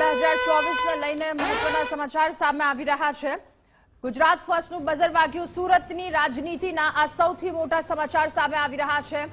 બે હજાર ચોવીસને લઈને મહત્વના સમાચાર સામે આવી રહ્યા છે. ગુજરાત ફર્સ્ટનું બઝર વાગ્યું. સુરતની રાજનીતિના આ સૌથી મોટા સમાચાર સામે આવી રહ્યા છે.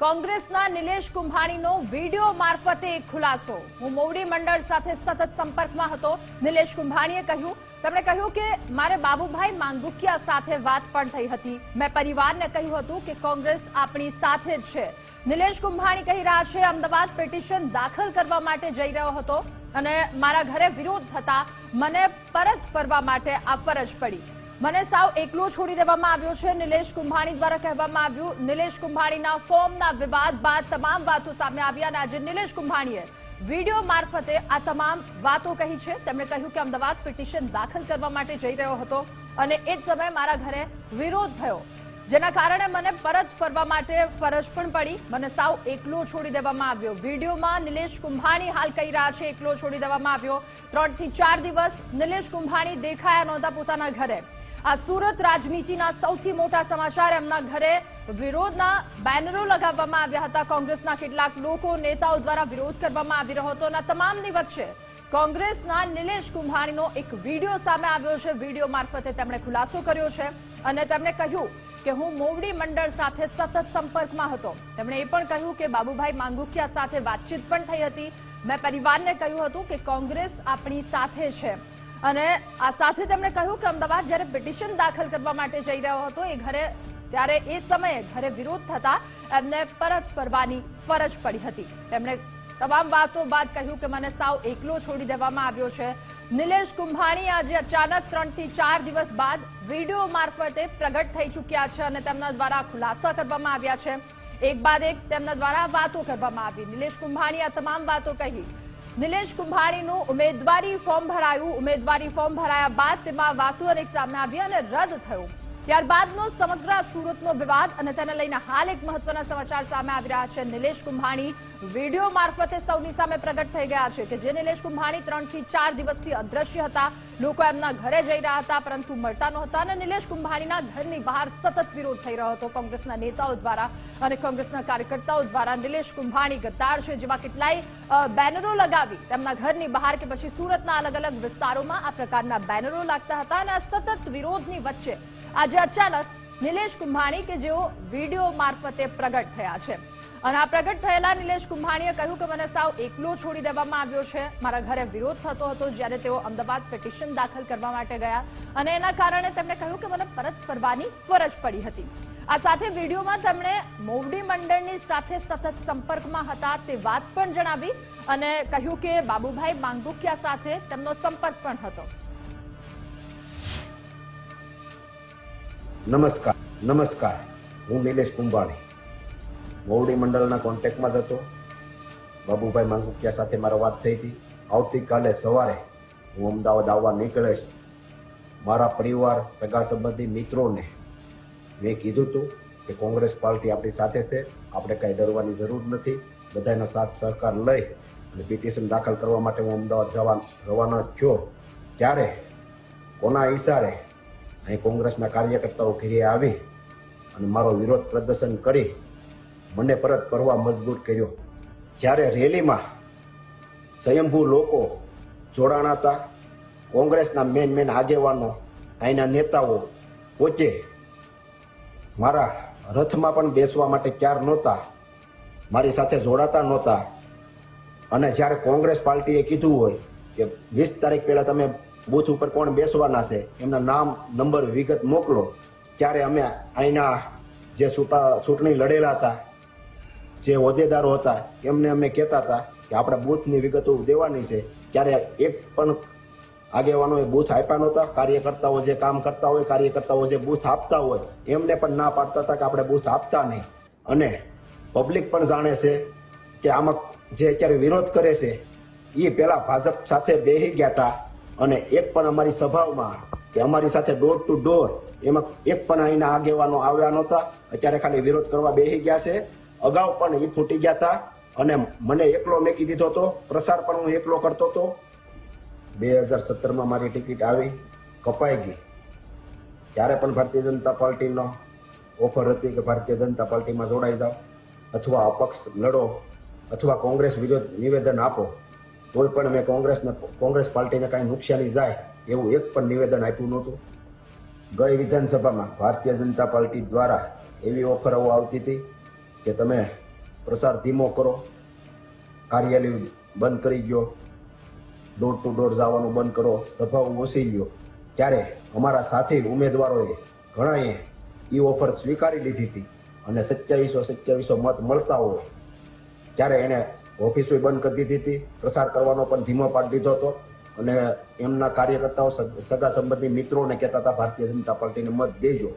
કોંગ્રેસના નિલેશ કુંભાણીનો વીડિયો મારફતે એક ખુલાસો. હું મોવડી મંડળ સાથે સતત સંપર્કમાં હતો. નિલેશ કુંભાણીએ કહ્યું, તેમણે કહ્યું કે મારે બાબુભાઈ માંગુકિયા સાથે વાત પણ થઈ હતી. મેં પરિવારને કહ્યું હતું કે કોંગ્રેસ આપણી સાથે જ છે. નિલેશ કુંભાણી કહી રહ્યા છે, અમદાવાદ પિટિશન દાખલ કરવા માટે જઈ રહ્યો હતો. અને મારા ઘરે વિરોધ થતા મને પરત ફરવા માટે આ ફરજ પડી. મને સાવ એકલો છોડી દેવામાં આવ્યો છે. નિલેશ કુંભાણી દ્વારા કહેવામાં આવ્યું, નિલેશ કુંભાણીના ફોર્મના વિવાદ બાદ તમામ વાતો સામે આવી અને આજે નિલેશ કુંભાણીએ વીડિયો મારફતે આ તમામ વાતો કહી છે. તેમણે કહ્યું કે અમદાવાદ પિટિશન દાખલ કરવા માટે જઈ રહ્યો હતો અને એ જ સમયે મારા ઘરે વિરોધ થયો. જેના કારણે મને પરત ફરવા માટે ફરજ પણ પડી. મને સાવ એકલો છોડી દેવામાં આવ્યો. વિડીયોમાં નિલેશ કુંભાણી હાલ કહી રહ્યા છે, એકલો છોડી દેવામાં આવ્યો. ત્રણથી ચાર દિવસ નિલેશ કુંભાણી દેખાયા નહોતા પોતાના ઘરે. આ સુરત રાજનીતિના સૌથી મોટા સમાચાર એમના ઘરે વિરોધના બેનરો લગાવવામાં આવ્યા હતા. કોંગ્રેસના કેટલાક લોકો, નેતાઓ દ્વારા વિરોધ કરવામાં આવી રહ્યો હતો અને તમામની વચ્ચે કોંગ્રેસના નિલેશ કુંભાણીનો એક વીડિયો સામે આવ્યો છે. વીડિયો મારફતે તેમણે ખુલાસો કર્યો છે. અને તેમણે કહ્યું કે હું મોવડી મંડળ સાથે સતત સંપર્કમાં હતો. તેમણે એ પણ કહ્યું કે બાબુભાઈ માંગુકિયા સાથે વાતચીત પણ થઈ હતી. મેં પરિવારને કહ્યું હતું કે કોંગ્રેસ આપણી સાથે છે. અને આ સાથે તેમણે કહ્યું કે અમદાવાદ જ્યારે પિટિશન દાખલ કરવા માટે જઈ રહ્યો હતો, એ ઘરે, ત્યારે એ સમયે ઘરે વિરોધ થતા એમને પરત ફરવાની ફરજ પડી હતી. તેમણે તમામ વાતો બાદ કહ્યું કે મને સાવ એકલો છોડી દેવામાં આવ્યો છે. નિલેશ કુંભાણી આજે અચાનક ત્રણથી ચાર દિવસ બાદ વીડિયો મારફતે પ્રગટ થઈ ચૂક્યા છે અને તેમના દ્વારા ખુલાસા કરવામાં આવ્યા છે. એક બાદ એક તેમના દ્વારા વાતો કરવામાં આવી. નિલેશ કુંભાણી આ તમામ વાતો કહી. નિલેશ કુંભાણીનું ઉમેદવારી ફોર્મ ભરાયું. ઉમેદવારી ફોર્મ ભરાયા બાદ તેમાં વાતો અનેક સામે આવી અને રદ થયું. ત્યારબાદનો સમગ્ર સુરતનો વિવાદ અને તેને લઈને હાલ એક મહત્વના સમાચાર સામે આવી રહ્યા છે. નિલેશ કુંભાણી વીડિયો મારફતે સૌની સામે પ્રગટ થઈ ગયા છે કે જે નિલેશ કુંભાણી ત્રણથી ચાર દિવસથી અદ્રશ્ય હતા. લોકો એમના ઘરે જઈ રહ્યા હતા, પરંતુ મળતા નહોતા અને નિલેશ કુંભાણીના ઘરની બહાર સતત વિરોધ થઈ રહ્યો હતો. કોંગ્રેસના નેતાઓ દ્વારા અને કોંગ્રેસના કાર્યકર્તાઓ દ્વારા નિલેશ કુંભાણી ગદ્દાર છે, જેમાં કેટલાય બેનરો લગાવી તેમના ઘરની બહાર કે પછી સુરતના અલગ અલગ વિસ્તારોમાં આ પ્રકારના બેનરો લાગતા હતા અને સતત વિરોધની વચ્ચે આજે અચાનક નિલેશ કુંભાણી કે જેઓ વીડિયો મારફતે પ્રગટ થયા છે. અને આ પ્રગટ થયેલા નિલેશ કુંભાણીએ કહ્યું કે મને સાવ એકલો છોડી દેવામાં આવ્યો છે. મારા ઘરે વિરોધ થતો હતો જ્યારે તેઓ અમદાવાદ પિટિશન દાખલ કરવા માટે ગયા અને એના કારણે તેમણે કહ્યું કે મને પરત ફરવાની ફરજ પડી હતી. આ સાથે વિડીયોમાં તેમણે મોવડી મંડળની સાથે સતત સંપર્કમાં હતા તે વાત પણ જણાવી અને કહ્યું કે બાબુભાઈ માંગુકિયા સાથે તેમનો સંપર્ક પણ હતો. નમસ્કાર નમસ્કાર. હું નિલેશ કુંભાણી. મોવડી મંડળના કોન્ટેક્ટમાં જ હતો. બાબુભાઈ માંગુકિયા સાથે મારો વાત થઈ હતી. આવતીકાલે સવારે હું અમદાવાદ આવવા નીકળીશ. મારા પરિવાર, સગા સંબંધી મિત્રોને મેં કીધું હતું કે કોંગ્રેસ પાર્ટી આપણી સાથે છે. આપણે કાંઈ ડરવાની જરૂર નથી. બધાનો સાથ, સહકાર લઈ અને પિટિશન દાખલ કરવા માટે હું અમદાવાદ જવા રવાના થયો. ત્યારે કોના ઈશારે અહીં કોંગ્રેસના કાર્યકર્તાઓ ઘેરે આવી અને મારો વિરોધ પ્રદર્શન કરી મને પરત ફરવા મજબૂર કર્યો. જ્યારે રેલીમાં સ્વયંભૂ લોકો જોડાણા હતા, કોંગ્રેસના મેન મેન આગેવાનો, અહીંના નેતાઓ પોતે મારા રથમાં પણ બેસવા માટે ક્યાર નહોતા, મારી સાથે જોડાતા નહોતા. અને જ્યારે કોંગ્રેસ પાર્ટીએ કીધું હોય કે વીસ તારીખ પહેલાં તમે બૂથ ઉપર કોણ બેસવાના છે, એમના નામ, નંબર, વિગત મોકલો. ત્યારે અમે અહીંના જે ચૂંટા- ચૂંટણી લડેલા હતા, જે હોદ્દેદારો હતા, એમને અમે કહેતા હતા કે આપણે બૂથની વિગતો દેવાની છે. ત્યારે એક પણ આગેવાનોએ બૂથ આપ્યા નહોતા. કાર્યકર્તાઓ જે કામ કરતા હોય, કાર્યકર્તાઓ જે બૂથ આપતા હોય, એમને પણ ના પાડતા હતા કે આપણે બૂથ આપતા નહીં. અને પબ્લિક પણ જાણે છે કે આમાં જે અત્યારે વિરોધ કરે છે એ પહેલાં ભાજપ સાથે બેસી ગયા હતા. અને એક પણ અમારી સભાઓમાં કે અમારી સાથે ડોર ટુ ડોર એમાં એક પણ અહીંના આગેવાનો આવ્યા નહોતા. અત્યારે ખાલી વિરોધ કરવા બેસી ગયા છે. અગાઉ પણ એ ફૂટી ગયા હતા અને મને એકલો મેકી દીધો હતો. પ્રસાર પણ હું એકલો કરતો હતો. બે હજાર સત્તરમાં મારી ટિકિટ આવી, કપાઈ ગઈ. ત્યારે પણ ભારતીય જનતા પાર્ટીનો ઓફર હતી કે ભારતીય જનતા પાર્ટીમાં જોડાઈ જાઓ અથવા અપક્ષ લડો અથવા કોંગ્રેસ વિરોધ નિવેદન આપો. તોય પણ મેં કોંગ્રેસને કોંગ્રેસ પાર્ટીને કાંઈ નુકસાની જાય એવું એક પણ નિવેદન આપ્યું નહોતું. ગઈ વિધાનસભામાં ભારતીય જનતા પાર્ટી દ્વારા એવી ઓફરો આવતી હતી કે તમે પ્રસાર ધીમો કરો, કાર્યાલય બંધ કરી ગયો ડોર ટુ ડોર જવાનું બંધ કરો સભાઓ ઓછી ગયો ત્યારે અમારા સાથી ઉમેદવારોએ ઘણાએ એ ઓફર સ્વીકારી લીધી હતી અને સત્યાવીસો સત્યાવીસો મત મળતા હોય ત્યારે એને ઓફિસો બંધ કરી દીધી હતી, પ્રસાર કરવાનો પણ ધીમો પાડી દીધો હતો. અને એમના કાર્યકર્તાઓ, સગ- સંબંધી મિત્રોને કહેતા હતા, ભારતીય જનતા પાર્ટીને મત દેજો.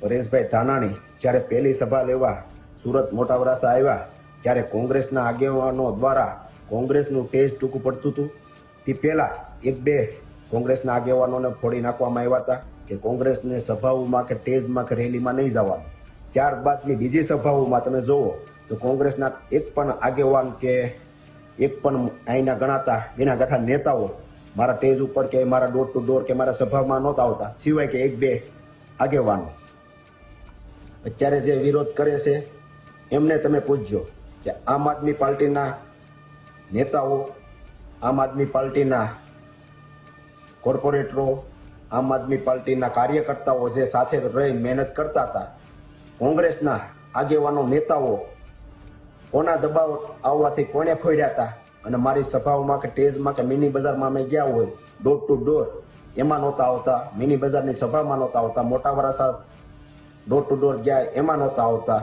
પરેશભાઈ ધાનાણી જ્યારે પહેલી સભા લેવા સુરત મોટા વરાસા આવ્યા, ત્યારે કોંગ્રેસના આગેવાનો દ્વારા કોંગ્રેસનું ટેજ ટૂંકું પડતું હતું. તે પહેલા એક બે કોંગ્રેસના આગેવાનોને ફોડી નાખવામાં આવ્યા હતા કે કોંગ્રેસને સભાઓમાં કે ટેજમાં કે રેલીમાં નહીં જવાનું. ત્યારબાદની બીજી સભાઓમાં તમે જુઓ તો કોંગ્રેસના એક પણ આગેવાન કે એક પણ અહીંના ગણાતા ગણા ગાંઠા નેતાઓ મારા ટેજ ઉપર કે મારા ડોર ટુ ડોર કે મારા સભામાં નહોતા આવતા. સિવાય કે એક બે આગેવાનો. અત્યારે જે વિરોધ કરે છે, એમને તમે પૂછજો કે આમ આદમી પાર્ટીના નેતાઓ, આમ આદમી પાર્ટીના કોર્પોરેટરો, આમ આદમી પાર્ટીના કાર્યકર્તાઓ જે સાથે રહી મહેનત કરતા હતા, કોંગ્રેસના આગેવાનો નેતાઓ કોના દબાવ આવવાથી કોને ફોડ્યા હતા અને મારી સભાઓમાં કે ટેઝમાં કે મિની બજારમાં અમે ગયા હોય ડોર ટુ ડોર એમાં નહોતા આવતા. મિની બજારની સભામાં નહોતા આવતા. મોટા વરાસા ડોર ટુ ડોર ગયા, એમાં નહોતા આવતા.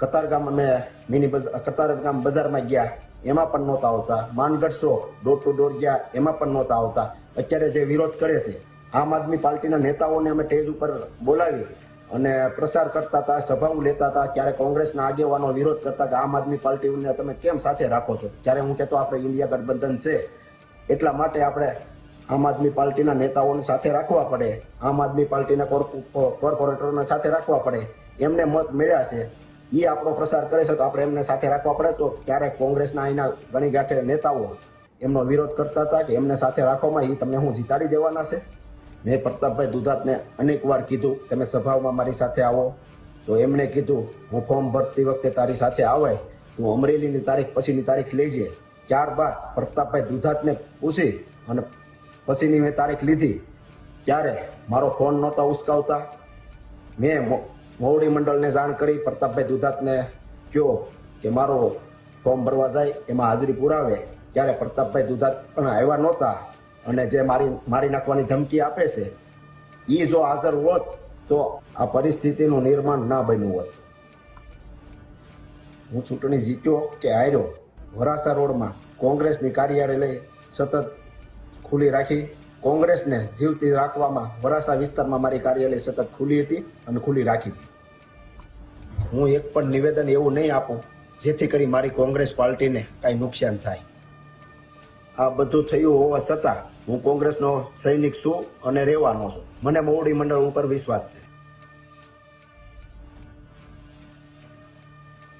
કતારગામ અમે મિની બજાર કતારગામ બજારમાં ગયા, એમાં પણ નહોતા આવતા. માનગઢ શો ડોર ટુ ડોર ગયા, એમાં પણ નહોતા આવતા. અત્યારે જે વિરોધ કરે છે, આમ આદમી પાર્ટીના નેતાઓને અમે ટેજ ઉપર બોલાવી અને પ્રસાર કરતા હતા, સભાઓ લેતા હતા ત્યારે કોંગ્રેસના આગેવાનો વિરોધ કરતા કે આમ આદમી પાર્ટીને તમે કેમ સાથે રાખો છો? ત્યારે હું કહેતો આપણે ઇન્ડિયા ગઠબંધન છે, એટલા માટે આપણે આમ આદમી પાર્ટીના નેતાઓને સાથે રાખવા પડે, આમ આદમી પાર્ટીના કોર્પો- કોર્પોરેટરોને સાથે રાખવા પડે, એમને મત મળ્યા છે એ આપણો પ્રસાર કરે છે તો આપણે એમને સાથે રાખવા પડે, તો ક્યારેક કોંગ્રેસના અહીંના ઘણી ગાંઠે નેતાઓ એમનો વિરોધ કરતા હતા કે એમને સાથે રાખવામાં એ તમને હું જીતાડી દેવાના છે? મેં પ્રતાપભાઈ દુધાતને અનેક વાર કીધું, તમે સભાઓમાં મારી સાથે આવો. તો એમણે કીધું, હું ફોર્મ ભરતી વખતે તારી સાથે આવે, તું અમરેલીની તારીખ પછીની તારીખ લેજે. ત્યારબાદ પ્રતાપભાઈ દુધાતને પૂછી અને પછીની મેં તારીખ લીધી. ત્યારે મારો ફોન નહોતા ઉસકાવતા. મેં મો- મોવડી મંડળને જાણ કરી, પ્રતાપભાઈ દુધાતને કહ્યો કે મારો ફોર્મ ભરવા જાય, એમાં હાજરી પુરાવે. ત્યારે પ્રતાપભાઈ દુધાત પણ આવ્યા નહોતા. અને જે મારી મારી નાખવાની ધમકી આપે છે એ જો હાજર હોત તો આ પરિસ્થિતિનું નિર્માણ ના બન્યું હોત. હું ચૂંટણી જીત્યો કે હાર્યો વરાસા રોડમાં કોંગ્રેસની કાર્યાલય સતત ખુલ્લી રાખી, કોંગ્રેસને જીવતી રાખવામાં વરાસા વિસ્તારમાં મારી કાર્યાલય સતત ખુલ્લી હતી અને ખુલ્લી રાખી હતી. હું એક પણ નિવેદન એવું નહીં આપું, જેથી કરી મારી કોંગ્રેસ પાર્ટીને કાંઈ નુકસાન થાય. આ બધું થયું હોવા છતાં હું કોંગ્રેસનો સૈનિક છું અને રહેવાનો છું. મને મોવડી મંડળ ઉપર વિશ્વાસ છે.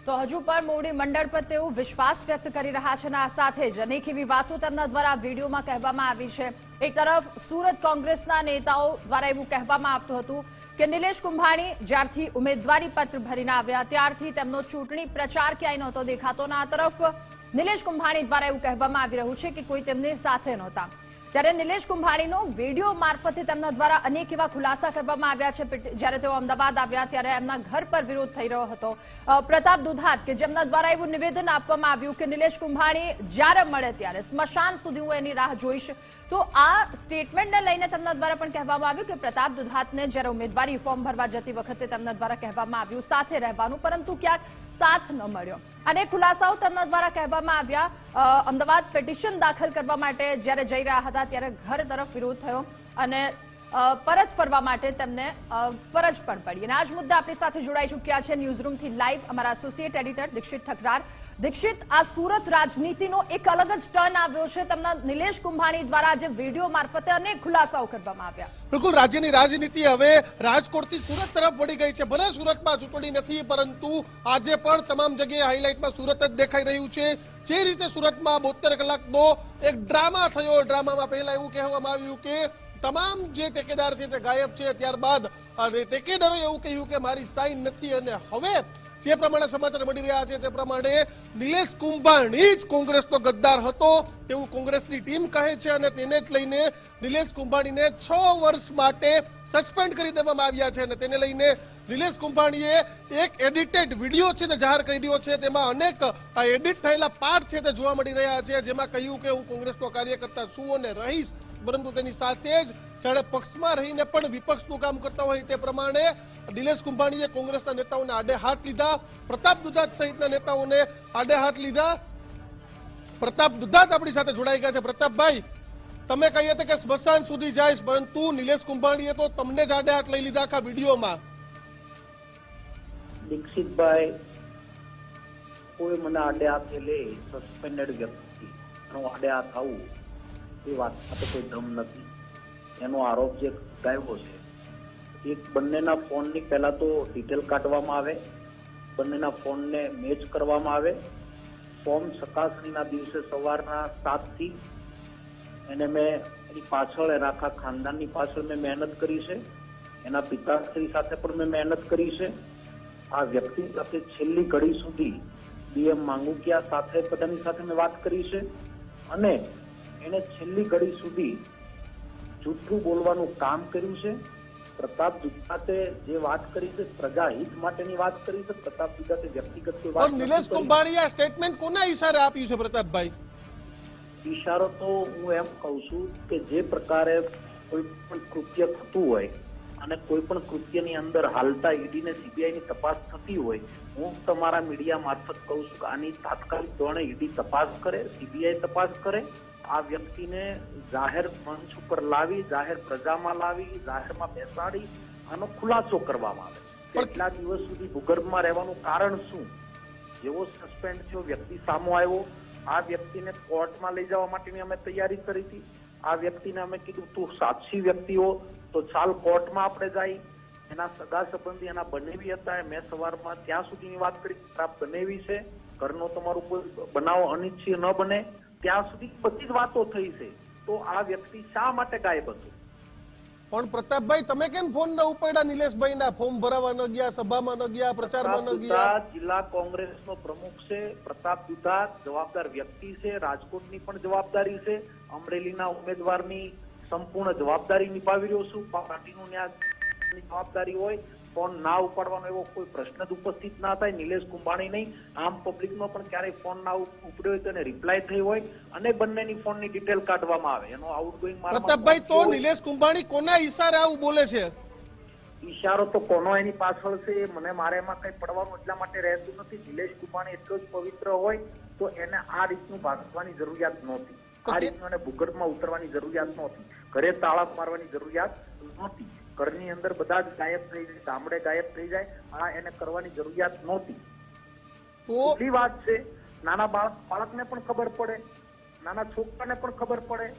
તો હજુ પણ મોવડી મંડળ પર તેઓ વિશ્વાસ વ્યક્ત કરી રહ્યા છે આ સાથે જ અનેક એવી વાતો તેમના દ્વારા વિડીયોમાં કહેવામાં આવી છે. એક તરફ સુરત કોંગ્રેસના નેતાઓ દ્વારા એવું કહેવામાં આવતું હતું કે નિલેશ કુંભાણી જ્યારથી ઉમેદવારી પત્ર ભરીને આવ્યા, ત્યારથી તેમનો ચૂંટણી પ્રચાર ક્યાંય નહોતો દેખાતો આ તરફ નિલેશ કુંભાણી દ્વારા એવું કહેવામાં આવી રહ્યું છે કે કોઈ તેમની સાથે નહોતા. ત્યારે નિલેશ કુંભાણીનો વીડિયો મારફતે તેમના દ્વારા અનેક એવા ખુલાસા કરવામાં આવ્યા છે. જ્યારે તેઓ અમદાવાદ આવ્યા ત્યારે એમના ઘર પર વિરોધ થઈ રહ્યો હતો. પ્રતાપ દુધાત કે જેમના દ્વારા એવું નિવેદન આપવામાં આવ્યું કે નિલેશ કુંભાણી જ્યારે મળે ત્યારે સ્મશાન સુધી હું એની રાહ જોઈશ. તો આ સ્ટેટમેન્ટને લઈને તેમના દ્વારા પણ કહેવામાં આવ્યું કે પ્રતાપ દુધાતને જ્યારે ઉમેદવારી ફોર્મ ભરવા જતી વખતે તેમના દ્વારા કહેવામાં આવ્યું સાથે રહેવાનું, પરંતુ ક્યાંક સાથ ન મળ્યો. અને ખુલાસાઓ તેમના દ્વારા કહેવામાં આવ્યા. અમદાવાદ પિટિશન દાખલ કરવા માટે જ્યારે જઈ રહ્યા હતા ત્યારે ઘર તરફ વિરોધ થયો અને પરત ફરવા માટે તેમને ફરજ પણ પડી. અને આજ મુદ્દા આપણી સાથે જોડાઈ ચૂક્યા છે ન્યૂઝરૂમથી લાઈવ અમારા એસોસિએટ એડિટર દીક્ષિત ઠકરાર. દીક્ષિત આ સુરત રાજનીતિનો એક અલગ જ ટર્ન આવ્યો છે. તેમના નિલેશ કુંભાણી દ્વારા આજે વીડિયો મારફતે અનેક ખુલાસાઓ કરવામાં આવ્યા. બિલકુલ, રાજ્યની રાજનીતિ હવે રાજકોટથી સુરત તરફ વળી ગઈ છે. ભલે સુરતમાં ચૂંટણી નથી, પરંતુ આજે પણ તમામ જગ્યાએ હાઇલાઇટમાં સુરત જ દેખાઈ રહ્યું છે. જે રીતે સુરતમાં બોતેર કલાકનો એક ડ્રામા થયો. ડ્રામામાં પહેલા એવું કહેવામાં આવ્યું કે તમામ જે ટેકેદાર છે તે ગાયબ છે. ત્યારબાદ ટેકેદારોએ એવું કહ્યું કે મારી સાઈન નથી અને હવે જે પ્રમાણે સમાચાર મળી રહ્યા છે તે પ્રમાણે નિલેશ કુંભાણી જ કોંગ્રેસનો ગદ્દાર હતો. તેવું કોંગ્રેસની ટીમ કહે છે અને તેને જ લઈને નિલેશ કુંભાણીને છ વર્ષ માટે સસ્પેન્ડ કરી દેવામાં આવ્યા છે અને તેને લઈને નિલેશ કુંભાણીએ એક એડિટેડ વીડિયો છે તે જાહેર કરી દીધો છે. તેમાં અનેક આ એડિટ થયેલા પાર્ટ છે તે જોવા મળી રહ્યા છે. જેમાં કહ્યું કે હું કોંગ્રેસનો કાર્યકર્તા છું અને રહીશ. પરંતુ તેની સાથે જ જ્યારે પક્ષમાં રહીને પણ વિપક્ષનું કામ કરતા હોય તે પ્રમાણે નિલેશ કુંભાણીએ કોંગ્રેસના નેતાઓને આડે હાથ લીધા. પ્રતાપ દુધાત સહિતના નેતાઓને આડે હાથ લીધા. પ્રતાપ દુધાત આપણી સાથે જોડાઈ ગયા છે. પ્રતાપભાઈ, તમે કહીએ હતા કે સ્મશાન સુધી જઈશ પરંતુ નિલેશ કુંભાણીએ તો તમને જ આડે હાથ લઈ લીધા આખા વિડીયોમાં. દીક્ષિતભાઈ, કોઈ મને આડે હાથે લે સસ્પેન્ડેડ વ્યક્તિ. હું આડે હાથ આવું. એ વાત તો કોઈ દમ નથી. એનો આરોપ જે ગાયવો છે, એ બંનેના ફોનની પહેલા તો ડિટેલ કાઢવામાં આવે, બંનેના ફોનને મેચ કરવામાં આવે. ફોર્મ ચકાસણીના દિવસે સવારના સાતથી એને મેં એની પાછળ, એના આખા ખાનદાનની પાછળ મેં મહેનત કરી છે. એના પિતાશ્રી સાથે પણ મેં મહેનત કરી છે. આ વ્યક્તિ સાથે છેલ્લી ઘડી સુધી ડીએમ માંગુકિયા સાથે બધાની સાથે મેં વાત કરી છે. અને એને છેલ્લી ઘડી સુધી જૂઠું બોલવાનું કામ કર્યું છે. પ્રતાપ દુધાતે જે વાત કરી છે પ્રજા હિત માટેની વાત કરી છે પ્રતાપ દુધાતે વ્યક્તિગત વાત નિલેશ કુંભાણી આ સ્ટેટમેન્ટ કોના ઈશારે આપ્યું છે પ્રતાપભાઈ? ઈશારો તો હું એમ કહું છું કે જે પ્રકારે કોઈ પણ કૃત્ય થતું હોય અને કોઈ પણ કૃત્યની અંદર હાલતા ઈડી ને સીબીઆઈ તપાસ થતી હોય હું તમારા મીડિયા મારફત કહું છું કે આની તાત્કાલિક ધોરણે ઈડી તપાસ કરે સીબીઆઈ તપાસ કરે આ વ્યક્તિને જાહેર મંચ ઉપર લાવી જાહેર પ્રજામાં લાવી જાહેરમાં બેસાડી આનો ખુલાસો કરવામાં આવે કેટલા દિવસ સુધી ભૂગર્ભમાં રહેવાનું કારણ શું? જેવો સસ્પેન્ડ થયો વ્યક્તિ સામો આવ્યો આ વ્યક્તિને કોર્ટમાં લઈ જવા માટેની અમે તૈયારી કરી હતી. આ વ્યક્તિને અમે કીધું તું સાક્ષી વ્યક્તિઓ તો ચાલ કોર્ટમાં આપણે જાય એના સગા સંબંધી એના બનેવી હતા મેં સવારમાં ત્યાં સુધીની વાત કરી આ બનેવી છે ઘરનો તમારું કોઈ બનાવ અનિચ્છીય ન બને. ત્યાં સુધી બધી જ વાતો થઈ છે. તો આ વ્યક્તિ શા માટે ગાયબ હતો? પણ પ્રતાપભાઈ તમે કેમ ફોન ન ઉપાડ્યા? નિલેશભાઈ ના ફોર્મ ભરાવા ન ગયા સભામાં ન ગયા પ્રચારમાં ન ગયા? જિલ્લા જિલ્લા કોંગ્રેસનો પ્રમુખ છે. પ્રતાપ દુધા જવાબદાર વ્યક્તિ છે. રાજકોટની પણ જવાબદારી છે. અમરેલીના ઉમેદવારની સંપૂર્ણ જવાબદારી નિભાવી રહ્યો છું. પાર્ટીનું ન્યાય જવાબદારી હોય ફોન ના ઉપાડવાનો એવો કોઈ પ્રશ્ન જ ઉપસ્થિત ના થાય. નિલેશ કુંભાણી નહીં આમ પબ્લિકનો પણ ક્યારેય ફોન ના ઉપડ્યો હોય તો એને રિપ્લાય થઈ હોય અને બંનેની ફોનની ડિટેલ કાઢવામાં આવે. એનો આઉટગોઈંગ પ્રતાપભાઈ તો નિલેશ કુંભાણી કોના ઈશારે આવું બોલે છે? ઈશારો તો કોનો એની પાછળ છે મને મારે એમાં કઈ પડવાનું એટલા માટે રહેતું નથી. નિલેશ કુંભાણી એટલો જ પવિત્ર હોય તો એને આ રીતનું ભાગવાની જરૂરિયાત નહોતી. આ તો કે- રીતનું એને ભૂગર્ભમાં ઉતરવાની જરૂરિયાત નહોતી. ઘરે તાળા મારવાની જરૂરિયાત નહોતી. ઘરની અંદર બધા જ ગાયબ થઈ જાય ગામડે ગાયબ થઈ જાય આ એને કરવાની જરૂરિયાત નહોતી. તો ખુલ્લી વાત છે નાના બાળક બાળકને પણ ખબર પડે નાના છોકરાને પણ ખબર પડે.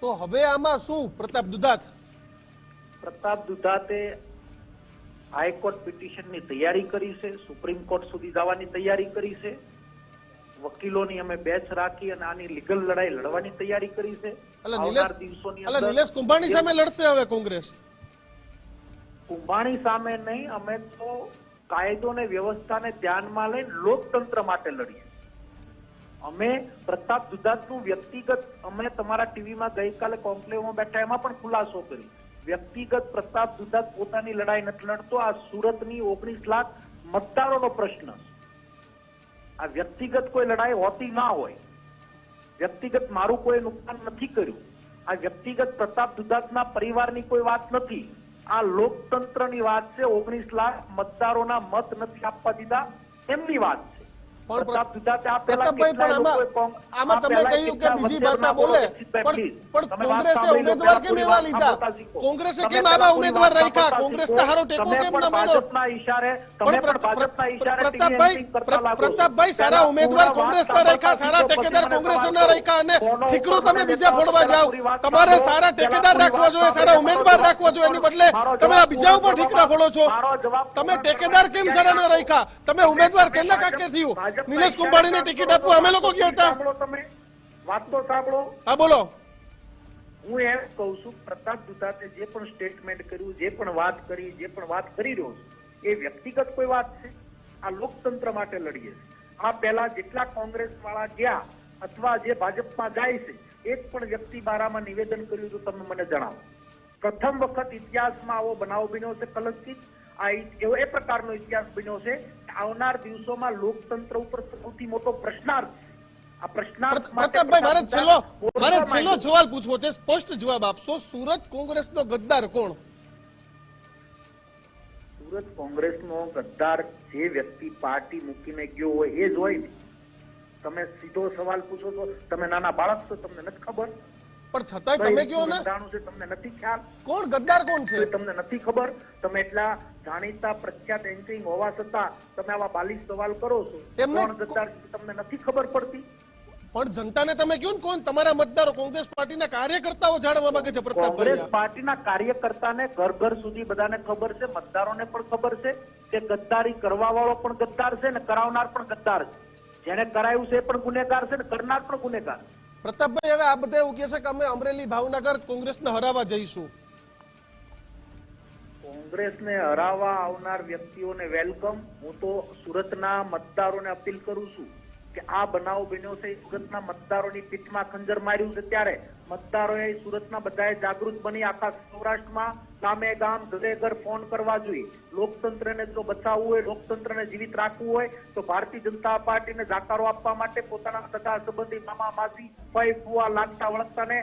તો હવે આમાં શું? પ્રતાપ દુધાત. પ્રતાપ દુધાતે હાઈકોર્ટ પિટિશનની તૈયારી કરી છે સુપ્રીમ કોર્ટ સુધી જવાની તૈયારી કરી છે. વકીલોની અમે બેચ રાખી અને આની લીગલ લડાઈ લડવાની તૈયારી કરી છે. આવનાર નિલેશ દિવસોની અંદર નિલેશ કુંભાણી સામે લડશે હવે કોંગ્રેસ. કુંભાણી સામે નહીં અમે તો કાયદો ને વ્યવસ્થાને ધ્યાનમાં લઈ લોકતંત્ર માટે લડીએ. અમે પ્રતાપ દુધાતનું વ્યક્તિગત અમે તમારા ટીવીમાં ગઈકાલે કોન્ક્લેવમાં બેઠા એમાં પણ ખુલાસો કરી વ્યક્તિગત પ્રતાપ દુધાત પોતાની લડાઈ નથી લડતો. આ સુરતની ઓગણીસ લાખ મતદારોનો પ્રશ્ન છે. આ વ્યક્તિગત કોઈ લડાઈ હોતી ના હોય. વ્યક્તિગત મારું કોઈ નુકસાન નથી કર્યું. આ વ્યક્તિગત પ્રતાપ દુધાતના પરિવારની કોઈ વાત નથી. આ લોકતંત્રની વાત છે. ઓગણીસ લાખ મતદારોના મત નથી આપવા દીધા. એમની વાત છે. આમાં તમે કહ્યું કે બીજી ભાષા ના બોલે પણ કોંગ્રેસે ઉમેદવાર પહેલા કેમ એવા લીધા કોંગ્રેસે કેમ આવા ઉમેદવાર રાખ્યા સાંભળતા હારો ટેકો કેમ પણ ના મળ્યો ભાજપના ઈશારે તમે પણ પણ ભાજપના ઈશારે પ્રતાપભાઈ સારા ઉમેદવાર પૂરા વાત રાખ્યા સારા પછી મને કોંગ્રેસના રાખ્યા અને કરો. ઠીકરો તમે બીજા ફોડવા જાઓ તમારે સારા ટેકેદાર રાખવા જોઈએ સારા ઉમેદવાર રાખવા જોઈએ એની બદલે તમે આ બીજા ઉપર પૂરો ઠીકરા ફોડો છો તમે ટેકેદાર કેમ સારા ના રાખ્યા તમે ઉમેદવાર કેટલા કાકે થયું નિલેશ કુંભાણીને ટિકિટ આપવું અમે લોકો ગયા હતા? સાંભળો તમે. વાત તો સાંભળો. હા બોલો. હું એમ કહું છું પ્રતાપ દુધાતે જે પણ સ્ટેટમેન્ટ કર્યું જે પણ વાત કરી જે પણ વાત કરી રહ્યો છું એ વ્યક્તિગત કોઈ વાત છે? આ લોકતંત્ર માટે લડીએ આ પહેલા જેટલા કોંગ્રેસ વાળા ગયા અથવા જે ભાજપમાં જાય છે એક પણ વ્યક્તિ બારામાં નિવેદન કર્યું તો તમે મને જણાવો. પ્રથમ વખત ઇતિહાસમાં આવો બનાવ બન્યો છે કલંકિત. આ એવો એ પ્રકારનો ઇતિહાસ બન્યો છે આવનાર દિવસોમાં લોકતંત્ર ઉપર સૌથી મોટો પ્રશ્નાર્થ આ પ્રશ્નાર્થ પ્રતાપભાઈ મારે છેલ્લો મારે છેલ્લો સવાલ પૂછવો છે. સ્પષ્ટ જવાબ આપશો. સુરત કોંગ્રેસનો ગદ્દાર કોણ? સુરત કોંગ્રેસનો ગદ્દાર જે વ્યક્તિ પાર્ટી મૂકીને ગયો હોય એ જ હોય ને. તમે સીધો સવાલ પૂછો છો તમે નાના બાળક છો તમને નથી ખબર. પણ છતાંય તમે કયો ને? તમને નથી ખ્યાલ કોણ ગદ્દાર કોણ છે? તમને નથી ખબર. તમે એટલા જાણીતા પ્રખ્યાત એન્કરિંગ હોવા છતાં તમે આવા બાલિશ સવાલ કરો છો. કોણ ગદ્દાર તમને નથી ખબર પડતી? પણ જનતાને તમે કયો ને કોણ? તમારા મતદારો કોંગ્રેસ પાર્ટીના કાર્યકર્તાઓ જાણવા માંગે છે કોંગ્રેસ પાર્ટીના કાર્યકર્તાને ઘર ઘર સુધી બધાને ખબર છે મતદારોને પણ ખબર છે કે ગદ્દારી કરવા વાળો પણ ગદ્દાર છે ને કરાવનાર પણ ગદ્દાર છે. જેને કરાયું છે એ પણ ગુનેગાર છે ને કરનાર પણ ગુનેગાર છે. પ્રતાપભાઈ, હવે આ બધા એવું કહે છે કે અમે અમરેલી ભાવનગર કોંગ્રેસને હરાવવા જઈશું. કોંગ્રેસને હરાવવા આવનાર વ્યક્તિઓને વેલકમ. હું તો સુરતના મતદારોને અપીલ કરું છું કે આ બનાવ બન્યો છે, સુરતના મતદારોની પીઠમાં ખંજર માર્યું છે ત્યારે. મતદારોએ સુરતના બધાએ જાગૃત બની આખા સૌરાષ્ટ્રમાં ગામે ગામ ઘરે ઘર ફોન કરવા જોઈએ. લોકતંત્રને જો બચાવવું હોય લોકતંત્રને જીવિત રાખવું હોય તો ભારતીય જનતા પાર્ટીને જાકારો આપવા માટે પોતાના સગા સંબંધી મામા માસી ભાઈ ફુવા લાગતા વળગતાને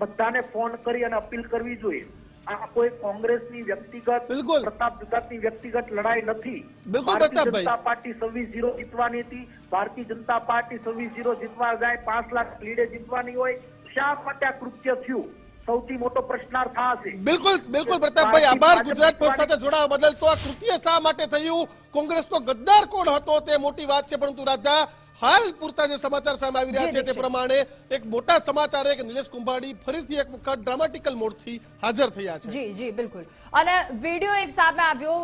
બધાને ફોન કરી અને અપીલ કરવી જોઈએ. આ કોઈ કોંગ્રેસની વ્યક્તિગત બિલકુલ. પ્રતાપ જુગાતની વ્યક્તિગત લડાઈ નથી. બિલકુલ, પ્રતાપભાઈ. જનતા પાર્ટી છવ્વીસ જીરો જીતવાની હતી. ભારતીય જનતા પાર્ટી છવ્વીસ જીરો જીતવા જાય પાંચ લાખ લીડે જીતવાની હોય. શા માટે આ કૃત્ય થયું? સૌથી મોટો પ્રશ્નાર્થ આ છે. બિલકુલ બિલકુલ પ્રતાપભાઈ આભાર ગુજરાત પોસ્ટ સાથે જોડાવા બદલ. તો આ કૃત્ય શા માટે થયું? કોંગ્રેસનો ગદ્દાર કોણ હતો? તે મોટી વાત છે પરંતુ રાધા હાલ પૂરતા જે સમાચાર સામે આવી રહ્યા છે તે પ્રમાણે એક મોટા સમાચાર કે નિલેશ કુંભાડી ફરીથી એક વખત ડ્રામાટિકલ મોડથી હાજર થયા છે. જી જી બિલકુલ. અને વીડિયો એક સામે આવ્યો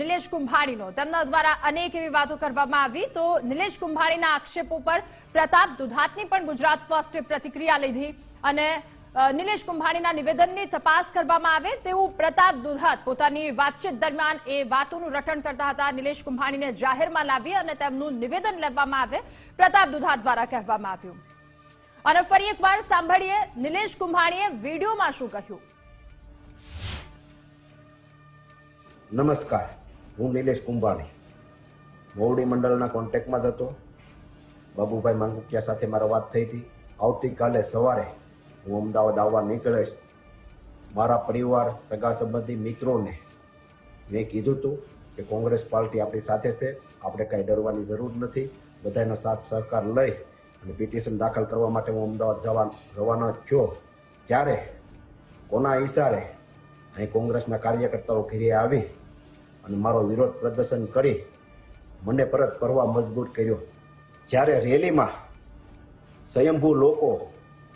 નિલેશ કુંભાણીનો તેમના દ્વારા અનેક એવી વાતો કરવામાં આવી. તો નિલેશ કુંભાણીના આક્ષેપો પર પ્રતાપ દુધાતની પણ ગુજરાત ફર્સ્ટે પ્રતિક્રિયા લીધી અને નિલેશ કુંભાણીના નિવેદનની તપાસ કરવામાં આવે તેવું પ્રતાપ દુધાત પોતાની વાતચીત દરમિયાન એ વાતોનું રટણ કરતા હતા. નિલેશ કુંભાણીને જાહેરમાં લાવી અને તેમનું નિવેદન લેવામાં આવે પ્રતાપ દુધાત દ્વારા કહેવામાં આવ્યું. અને ફરી એકવાર સાંભળીએ નિલેશ કુંભાણીએ વિડીયોમાં શું કહ્યું. નમસ્કાર, હું નિલેશ કુંભાણી. મોવડી મંડળના કોન્ટેક્ટમાં જ હતો. બાબુભાઈ માંગુકિયા સાથે મારા વાત થઈ હતી. આવતીકાલે સવારે હું અમદાવાદ આવવા નીકળીશ. મારા પરિવાર સગા સંબંધી મિત્રોને મેં કીધું હતું કે કોંગ્રેસ પાર્ટી આપણી સાથે છે. આપણે કાંઈ ડરવાની જરૂર નથી. બધાનો સાથ, સહકાર લઈ અને પિટિશન દાખલ કરવા માટે હું અમદાવાદ જવા રવાના થયો. ત્યારે કોના ઈશારે અહીં કોંગ્રેસના કાર્યકર્તાઓ ઘેરે આવી અને મારો વિરોધ પ્રદર્શન કરી મને પરત ફરવા મજબૂર કર્યો. જ્યારે રેલીમાં સ્વયંભૂ લોકો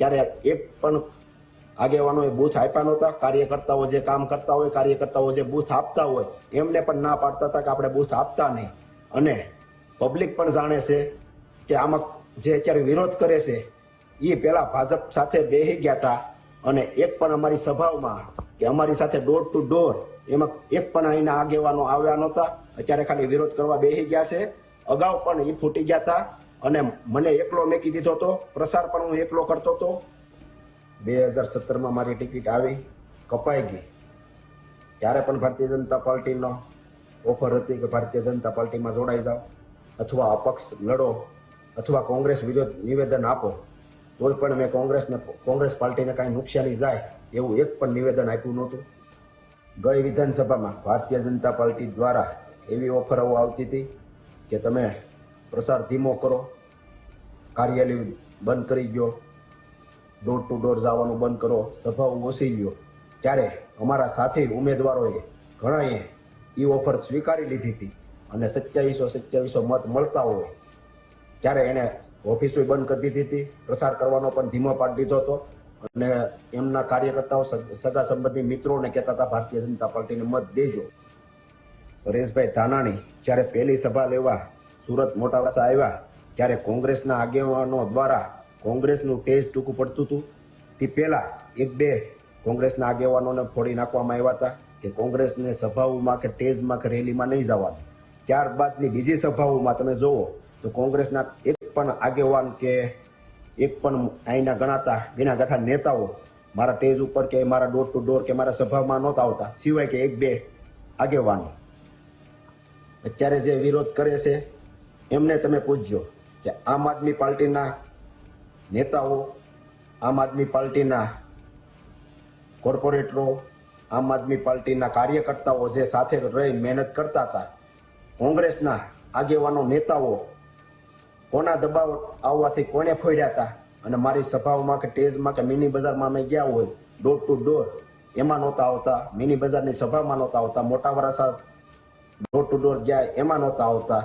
ત્યારે એક પણ આગેવાનોએ બૂથ આપ્યા નહોતા. કાર્યકર્તાઓ જે કામ કરતા હોય, કાર્યકર્તાઓ જે બૂથ આપતા હોય, એમને પણ ના પાડતા હતા કે આપણે બૂથ આપતા નહીં. અને પબ્લિક પણ જાણે છે કે આમાં જે અત્યારે વિરોધ કરે છે એ પેલા ભાજપ સાથે બેહી ગયા હતા. અને એક પણ અમારી સભાઓમાં કે અમારી સાથે ડોર ટુ ડોર એમાં એક પણ અહીંના આગેવાનો આવ્યા નહોતા. અત્યારે ખાલી વિરોધ કરવા બેહી ગયા છે. અગાઉ પણ એ ફૂટી ગયા હતા. અને મને એકલો મેકી દીધો હતો. પ્રસાર પણ હું એકલો કરતો હતો. બે હજાર સત્તરમાં મારી ટિકિટ આવી, કપાઈ ગઈ. ત્યારે પણ ભારતીય જનતા પાર્ટીનો ઓફર હતી કે ભારતીય જનતા પાર્ટીમાં જોડાઈ જાઓ અથવા અપક્ષ લડો અથવા કોંગ્રેસ વિરોધ નિવેદન આપો, તોય પણ મેં કોંગ્રેસને, કોંગ્રેસ પાર્ટીને કાંઈ નુકસાની જાય એવું એક પણ નિવેદન આપ્યું નહોતું. ગઈ વિધાનસભામાં ભારતીય જનતા પાર્ટી દ્વારા એવી ઓફરો આવતી હતી કે તમે પ્રસાર ધીમો કરો. કાર્યાલય બંધ કરી ગયો ડોર ટુ ડોર જવાનું બંધ કરો. સભાઓ ઓછી ગયો ત્યારે અમારા સાથી ઉમેદવારોએ ઘણાએ એ ઓફર સ્વીકારી લીધી હતી અને સત્યાવીસો સત્યાવીસો મત મળતા હોય. ત્યારે એણે ઓફિસો બંધ કરી દીધી હતી. પ્રસાર કરવાનો પણ ધીમો પાડી દીધો હતો. અને એમના કાર્યકર્તાઓ સગા સંબંધી મિત્રોને કહેતા હતા, ભારતીય જનતા પાર્ટીને મત દેજો. પરેશભાઈ ધાનાણી જ્યારે પહેલી સભા લેવા સુરત મોટાવાસા આવ્યા, ત્યારે કોંગ્રેસના આગેવાનો દ્વારા કોંગ્રેસનું ટેજ ટૂંકું પડતું હતું. તે પહેલાં એક બે કોંગ્રેસના આગેવાનોને ફોડી નાખવામાં આવ્યા હતા કે કોંગ્રેસને સભાઓમાં કે ટેજમાં કે રેલીમાં નહીં જવાનું. ત્યારબાદની બીજી સભાઓમાં તમે જુઓ તો કોંગ્રેસના એક પણ આગેવાન કે એક પણ અહીંના ગણાતા ગીણા ગાંઠા નેતાઓ મારા ટેજ ઉપર કે મારા ડોર ટુ ડોર કે મારા સભામાં નહોતા આવતા, સિવાય કે એક બે આગેવાનો. અત્યારે જે વિરોધ કરે છે એમને તમે પૂછજો કે આમ આદમી પાર્ટીના નેતાઓ, આમ આદમી પાર્ટીના કોર્પોરેટરો, આમ આદમી પાર્ટીના કાર્યકર્તાઓ જે સાથે રહી મહેનત કરતા હતા, કોંગ્રેસના આગેવાનો નેતાઓ, કોના દબાવ આવવાથી કોને ફોડ્યા હતા? અને મારી સભાઓમાં કે ટેજમાં કે મિની બજારમાં અમે ગયા હોય ડોર ટુ ડોર એમાં નહોતા આવતા. મિની બજારની સભામાં નહોતા આવતા. મોટા વરાસા ડોર ટુ ડોર ગયા, એમાં નહોતા આવતા.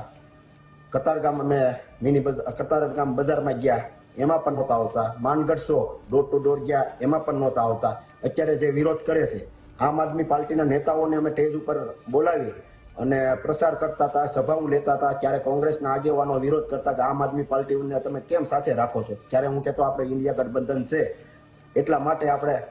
કતારગામ અમે મિની બજાર કતારગામ બજારમાં ગયા. એમાં પણ નહોતા આવતા. માનગઢ શો ડોર ટુ ડોર ગયા. એમાં પણ નહોતા આવતા. અત્યારે જે વિરોધ કરે છે, આમ આદમી પાર્ટીના નેતાઓને અમે ટેજ ઉપર બોલાવી અને પ્રસાર કરતા હતા, સભાઓ લેતા હતા. ત્યારે કોંગ્રેસના આગેવાનો વિરોધ કરતા કે આમ આદમી પાર્ટીને તમે કેમ સાથે રાખો છો? ત્યારે હું કહેતો, આપણે ઇન્ડિયા ગઠબંધન છે. એટલા માટે આપણે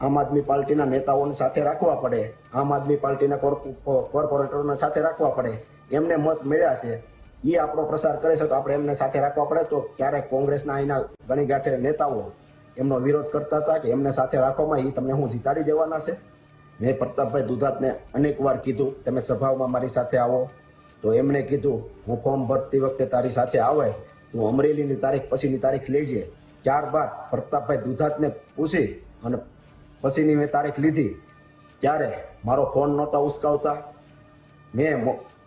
આમ આદમી પાર્ટીના નેતાઓને સાથે રાખવા પડે. આમ આદમી પાર્ટીના કોર્પો- કોર્પોરેટરોને સાથે રાખવા પડે. એમને મત મળ્યા છે. એ આપણો પ્રસાર કરે છે તો આપણે એમને સાથે રાખવા પડે. તો ક્યારેક કોંગ્રેસના અહીંના ઘણી ગાંઠે નેતાઓ એમનો વિરોધ કરતા હતા કે એમને સાથે રાખવામાં એ તમને હું જીતાડી દેવાના છે. મેં પ્રતાપભાઈ દુધાતને અનેક વાર કીધું, તમે સભાઓમાં મારી સાથે આવો. તો એમણે કીધું, હું ફોર્મ ભરતી વખતે તારી સાથે આવે, તું અમરેલીની તારીખ પછીની તારીખ લેજે. ત્યારબાદ પ્રતાપભાઈ દુધાતને પૂછી અને પછીની મેં તારીખ લીધી. ત્યારે મારો ફોન નહોતા ઉસકાવતા. મેં મો-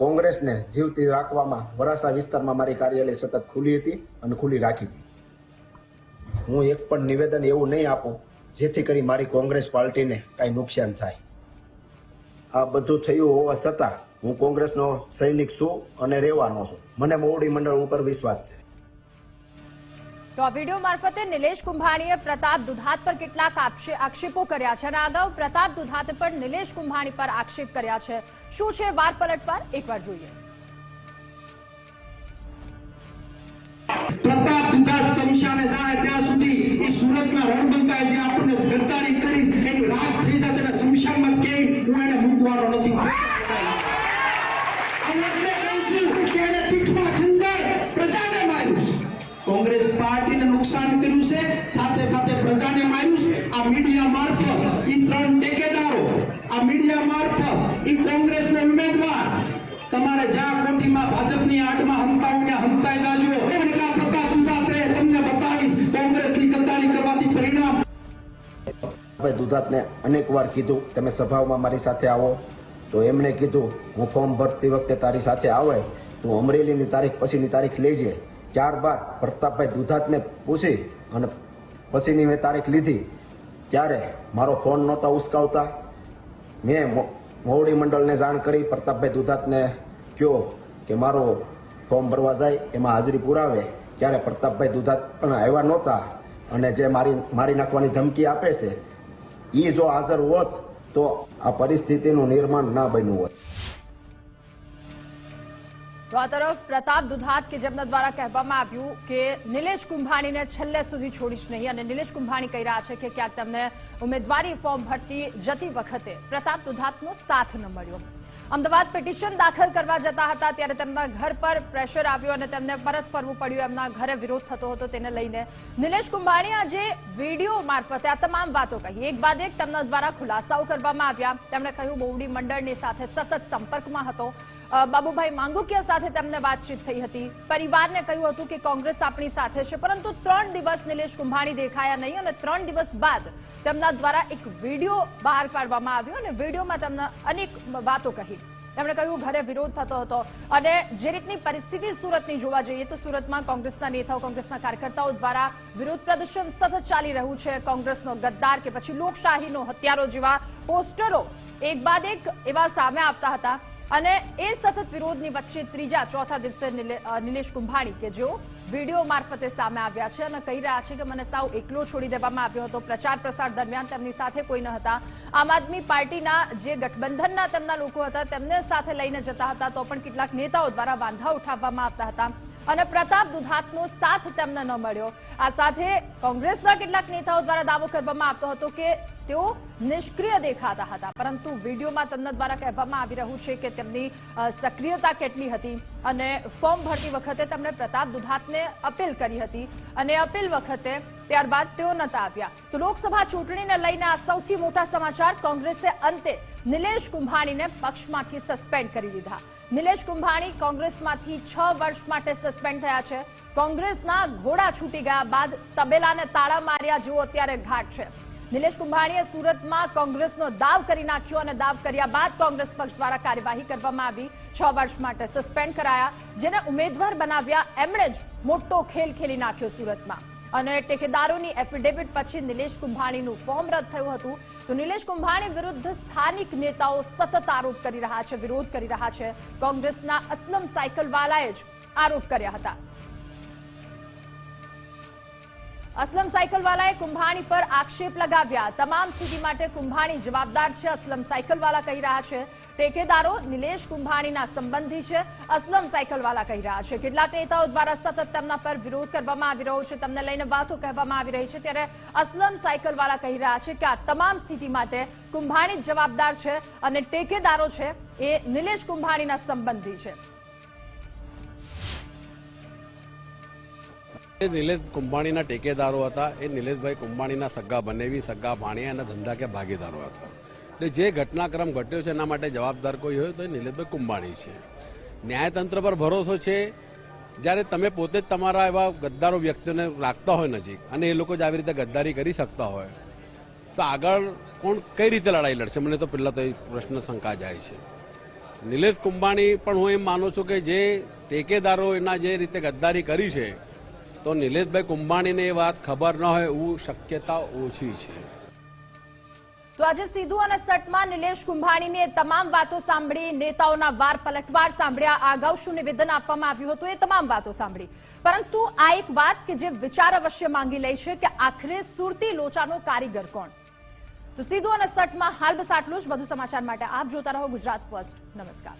કોંગ્રેસને જીવતી રાખવામાં વરાસા વિસ્તારમાં મારી કાર્યાલય સતત ખુલ્લી હતી અને ખુલ્લી રાખી હતી. હું એક પણ નિવેદન એવું નહીં આપું, જેથી કરી મારી કોંગ્રેસ પાર્ટીને કાંઈ નુકસાન થાય. આ બધું થયું હોવા છતાં હું કોંગ્રેસનો સૈનિક છું અને રહેવાનો છું. મને મોવડી મંડળ ઉપર વિશ્વાસ છે. તો આ વીડિયો મારફતે નિલેશ કુંભાણીએ પ્રતાપ દુધાત પર કેટલાક આક્ષેપો કર્યા છે અને અગાઉ પ્રતાપ દુધાત પણ નિલેશ કુંભાણી પર આક્ષેપ કર્યા છે. શું છે વાર પલટવાર એકવાર જોઈએ. પ્રતાપ દુધાત સમસ્યાને જાય ત્યાં સુધી એ સુરતના રોડ બનતા જે આપણને ગદ્દારી કરી એની રાત થઈ જાય તેના સમસ્યામાં કે હું એને મૂકવાનો નથી હું એટલે કહું છું કે એને પીઠમાં ખંજર પ્રજાને માર્યું છે કોંગ્રેસ પાર્ટીને નુકસાન કર્યું છે, સાથે સાથે પ્રજાને માર્યું છે. આ મીડિયા મારફત ઈ ત્રણ ટેકેદારો, આ મીડિયા મારફત ઈ કોંગ્રેસના ઉમેદવાર, તમારે જ્યાં કોઠીમાં ભાજપની આડમાં હંતાઓને હંતાઈ જાજો. દુધાત્રે તમને બતાવીશ, કોંગ્રેસની કરવાથી પરિણામ. ભાઈ દુધાતને અનેક વાર કીધું, તમે સભાઓમાં મારી સાથે આવો. તો એમણે કીધું, હું ફોર્મ ભરતી વખતે તારી સાથે આવે, તું અમરેલીની તારીખ પછીની તારીખ લેજે. ત્યારબાદ પ્રતાપભાઈ દુધાતને પૂછી અને પછીની મેં તારીખ લીધી. ત્યારે મારો ફોન નહોતા ઉસકાવતા. મેં મોવડી મંડળને જાણ કરી, પ્રતાપભાઈ દુધાતને કહ્યો કે મારો ફોર્મ ભરવા જાય, એમાં હાજરી પુરાવે. ત્યારે પ્રતાપભાઈ દુધાત પણ આવ્યા નહોતા. અને જે મારી મારી નાખવાની ધમકી આપે છે એ જો હાજર હોત તો આ પરિસ્થિતિનું નિર્માણ ના બન્યું હોત. તો આ તરફ પ્રતાપ દુધાત કે જેમના દ્વારા કહેવામાં આવ્યું કે નિલેશ કુંભાણીને છેલ્લે સુધી છોડીશ નહીં અને નિલેશ કુંભાણી કહી રહ્યા છે કે ક્યાંક તેમને ઉમેદવારી ફોર્મ ભરતી જતી વખતે પ્રતાપ દુધાતનો સાથ ન મળ્યો. અમદાવાદ પિટિશન દાખલ કરવા જતા હતા ત્યારે તેમના ઘર પર પ્રેશર આવ્યું અને તેમને પરત ફરવું પડ્યું. એમના ઘરે વિરોધ થતો હતો તેને લઈને નિલેશ કુંભાણી આજે વીડિયો મારફતે આ તમામ વાતો કહી. એક બાદ એક તેમના દ્વારા ખુલાસાઓ કરવામાં આવ્યા. તેમણે કહ્યું, બહુડી મંડળની સાથે સતત સંપર્કમાં હતો. બાબુભાઈ માંગુકિયા સાથે તેમને વાતચીત થઈ હતી. પરિવારને કહ્યું હતું કે કોંગ્રેસ આપણી સાથે છે, પરંતુ ત્રણ દિવસ નિલેશ કુંભાણી દેખાયા નહીં અને ત્રણ દિવસ બાદ તેમના દ્વારા એક વીડિયો બહાર કાઢવામાં આવ્યો અને વિડીયોમાં તેમને અનેક વાતો કહી. તેમણે કહ્યું, ઘરે વિરોધ થતો હતો અને જે રીતની પરિસ્થિતિ સુરતની જોવા જઈએ તો સુરતમાં કોંગ્રેસના નેતાઓ, કોંગ્રેસના કાર્યકર્તાઓ દ્વારા વિરોધ પ્રદર્શન સતત ચાલી રહ્યું છે. કોંગ્રેસનો ગદ્દાર કે પછી લોકશાહીનો હત્યારો જેવા પોસ્ટરો એક બાદ એક એવા સામે આવતા હતા. અને એ સતત વિરોધની વચ્ચે ત્રીજા, ચોથા દિવસે નિલેશ કુંભાણી કે જેઓ વીડિયો મારફતે સામે આવ્યા છે અને કહી રહ્યા છે કે મને સાવ એકલો છોડી દેવામાં આવ્યો હતો. પ્રચાર પ્રસાર દરમિયાન તેમની સાથે કોઈ ન હતા. આમ આદમી પાર્ટીના જે ગઠબંધનના તેમના લોકો હતા તેમને સાથે લઈને જતા હતા તો પણ કેટલાક નેતાઓ દ્વારા વાંધા ઉઠાવવામાં આવતા હતા. અને પ્રતાપ દુધાતનો સાથ તેમને ન મળ્યો. આ સાથે કોંગ્રેસના કેટલાક નેતાઓ દ્વારા દાવો કરવામાં આવતો હતો કે તેઓ નિષ્ક્રિય દેખાતા હતા. પરંતુ વિડીયોમાં તેમના દ્વારા કહેવામાં આવી રહ્યું છે કે તેમની સક્રિયતા કેટલી હતી અને ફોર્મ ભરતી વખતે તેમણે પ્રતાપ દુધાતને અપીલ કરી હતી. અને અપીલ વખતે ત્યારબાદ તેઓ નતા આવ્યા. તો લોકસભા ચૂંટણીને લઈને આ સૌથી મોટા સમાચાર કોંગ્રેસે અંતે નિલેશ કુંભાણીને પક્ષમાંથી સસ્પેન્ડ કરી દીધા. નિલેશ કુંભાણી કોંગ્રેસમાંથી છ વર્ષ માટે સસ્પેન્ડ થયા છે. કોંગ્રેસના ઘોડા છૂટી ગયા બાદ તબેલાને તાળા માર્યા જેવો અત્યારે ઘાટ છે. નિલેશ કુંભાણીએ સુરતમાં કોંગ્રેસનો દાવ કરી નાખ્યો અને દાવ કર્યા બાદ કોંગ્રેસ પક્ષ દ્વારા કાર્યવાહી કરવામાં આવી. છ વર્ષ માટે સસ્પેન્ડ કરાયા. જેને ઉમેદવાર બનાવ્યા એમણે જ મોટો ખેલ ખેલી નાખ્યો સુરતમાં. અને ટેકેદારોની એફિડેવિટ પછી નિલેશ કુંભાણીનું ફોર્મ રદ થયું હતું. તો નિલેશ કુંભાણી વિરુદ્ધ સ્થાનિક નેતાઓ સતત આરોપ કરી રહ્યા છે, વિરોધ કરી રહ્યા છે. કોંગ્રેસના અસલમ સાયકલવાલાએ જ આરોપ કર્યા હતા. અસલમ સાયકલવાલાએ કુંભાણી પર આક્ષેપ લગાવ્યા. તમામ સ્થિતિ માટે કુંભાણી જવાબદાર છે, અસલમ સાયકલવાલા કહી રહ્યા છે. ટેકેદારો નિલેશ કુંભાણીના સંબંધી છે, અસલમ સાયકલવાલા કહી રહ્યા છે. કેટલાક નેતાઓ દ્વારા સતત તેમના પર વિરોધ કરવામાં આવી રહ્યો છે. તેમને લઈને વાતો કહેવામાં આવી રહી છે, ત્યારે અસલમ સાયકલવાલા કહી રહ્યા છે કે આ તમામ સ્થિતિ માટે કુંભાણી જવાબદાર છે અને ટેકેદારો છે, એ નિલેશ કુંભાણીના સંબંધી છે. એ નિલેશ કુંભાણીના ટેકેદારો હતા. એ નિલેશભાઈ કુંભાણીના સગા બનેવી, સગા ભાણિયા અને ધંધા કે ભાગીદારો હતા. એટલે જે ઘટનાક્રમ ઘટ્યો છે એના માટે જવાબદાર કોઈ હોય તો એ નિલેશભાઈ કુંભાણી છે. ન્યાયતંત્ર પર ભરોસો છે. જ્યારે તમે પોતે જ તમારા એવા ગદ્દારો વ્યક્તિઓને રાખતા હોય નજીક અને એ લોકો જ આવી રીતે ગદ્દારી કરી શકતા હોય, તો આગળ કોણ કઈ રીતે લડાઈ લડશે? મને તો પહેલાં તો એ પ્રશ્ન શંકા જાય છે. નિલેશ કુંભાણી પણ હું એમ માનું છું કે જે ટેકેદારો એના જે રીતે ગદ્દારી કરી છે તો નિલેશભાઈ કુંભાણીને એ વાત ખબર ન હોય એવું શક્યતા ઓછી છે. તો આજે સીધુ અને સટમાં નિલેશ કુંભાણીની તમામ વાતો સાંભળી, નેતાઓના વાર પલટવાર સાંભળ્યા અગાઉ શું નિવેદન આપવામાં આવ્યું હતું એ તમામ વાતો સાંભળી. પરંતુ આ એક વાત કે જે વિચાર અવશ્ય માંગી લે છે કે આખરે સુરતી લોચાનો કારીગર કોણ? તો સીધુ અને સટમાં હાલ બસ આટલું જ. વધુ સમાચાર માટે આપ જોતા રહો ગુજરાત ફર્સ્ટ. નમસ્કાર.